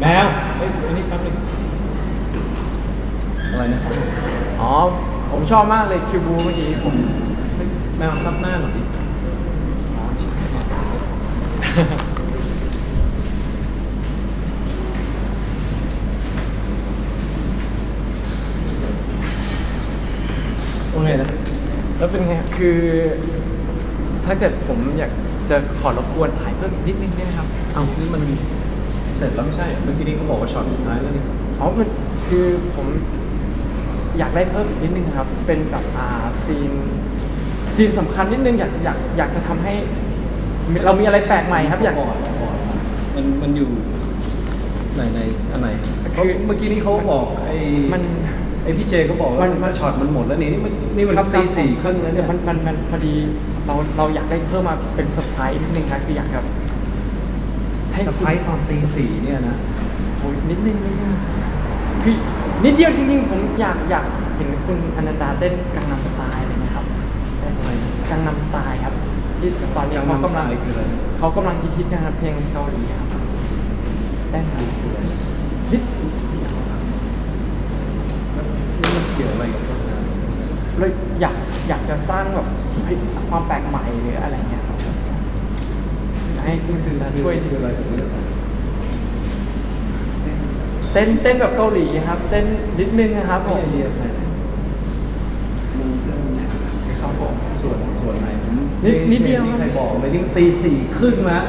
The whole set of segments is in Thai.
แมวเอ้ยอันนี้แป๊บนึงอะไรนะครับอ๋อ ผมชอบมากเลยคิวบูเมื่อกี้ผมแมวซับหน้าหน่อยดิโอเคนะ แล้วเป็นไง คือ ถ้าเกิดผมอยากจะขอรบกวนถ่ายเพิ่มอีกนิดนึงได้ไหมครับ เอ้านี่มัน เสร็จแล้วไม่ใช่เหรอเมื่อกี้นี้เขาบอกว่าช็อตสุดท้ายแล้วนี่อ๋อมันคือผมอยากได้เพิ่มอีกนิดนึงครับ เป็นแบบอ่าซีนซีนสำคัญนิดนึงอยากอยากอยากจะทำให้ เรามีอะไรแปลกใหม่ครับอยาก ก่อนก่อนมันมันอยู่ไหนในอันไหนคือเมื่อกี้นี้เขาบอกไอ้มันไอ้พี่เจเขาบอกมัว่านมันช็อตมันหมดแล้วนี่นี่มันนี่มันตีสี่ครึ่งแล้วเนี่ยมันมันมันพอดีเราเราอยากได้เพิ่มมาเป็นเซอร์ไพรส์นิดนึงครับคืออยากแบบ สไปตอนตีสี่เนี่ยนะโอ้ยนิดนึงนิดนึงคือนิดเดียวจริงๆผมอยากอยากเห็นคุณอนันดาเต้นกังนำสไตล์อะไรเงี้ยครับอะไรนะกังนำสไตล์ครับที่ตอนนี้เขากำลัง Gangnam Style คืออะไรเขากำลังฮิตๆนะครับเพลงเกาหลีครับเต้นดีนิดเดียวครับนี่มันเกี่ยวอะไรกับโฆษณาเลยอยากอยากจะสร้างแบบเฮ้ยความแปลกใหม่หรืออะไรเงี้ยครับจะ ให้คุณคือช่วยคืออะไรผมไม่ได้ฟังเต้นเต้นแบบเกาหลีครับ เต้นนิดนึงนะครับผมไอเดียใครครับผมส่วนส่วนไหนผมนิดนิดเดียวนี่ใครบอกไหมนี่มันตีสี่ครึ่งแล้ว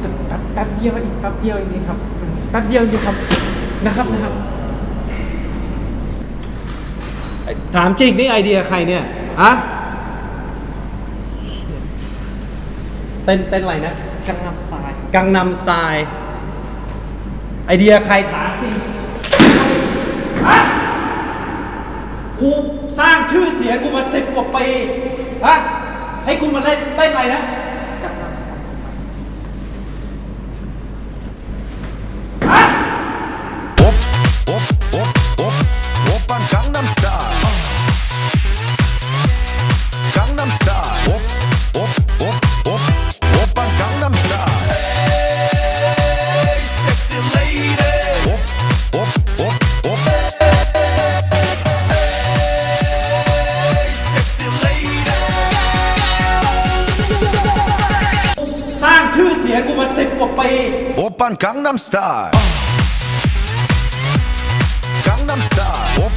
แต่แป๊บแป๊บเดียวอีกแป๊บเดียวจริงๆครับแป๊บเดียวจริงๆครับนะครับนะครับถามจริงนี่ไอเดียใครเนี่ยอะ เต้นเต้นอะไรนะ กังนำสไตล์ครับกังนำสไตล์ ไอเดียใครถามจริงอะกูสร้างชื่อเสียงกูมาสิบกว่าปีฮะให้กูมาเล่นเต้นอะไรนะ กังนำสไตล์ op, op, op, op, เสียงกูมาสิบกว่าปี Oppan Gangnam Style. Gangnam Style. Op,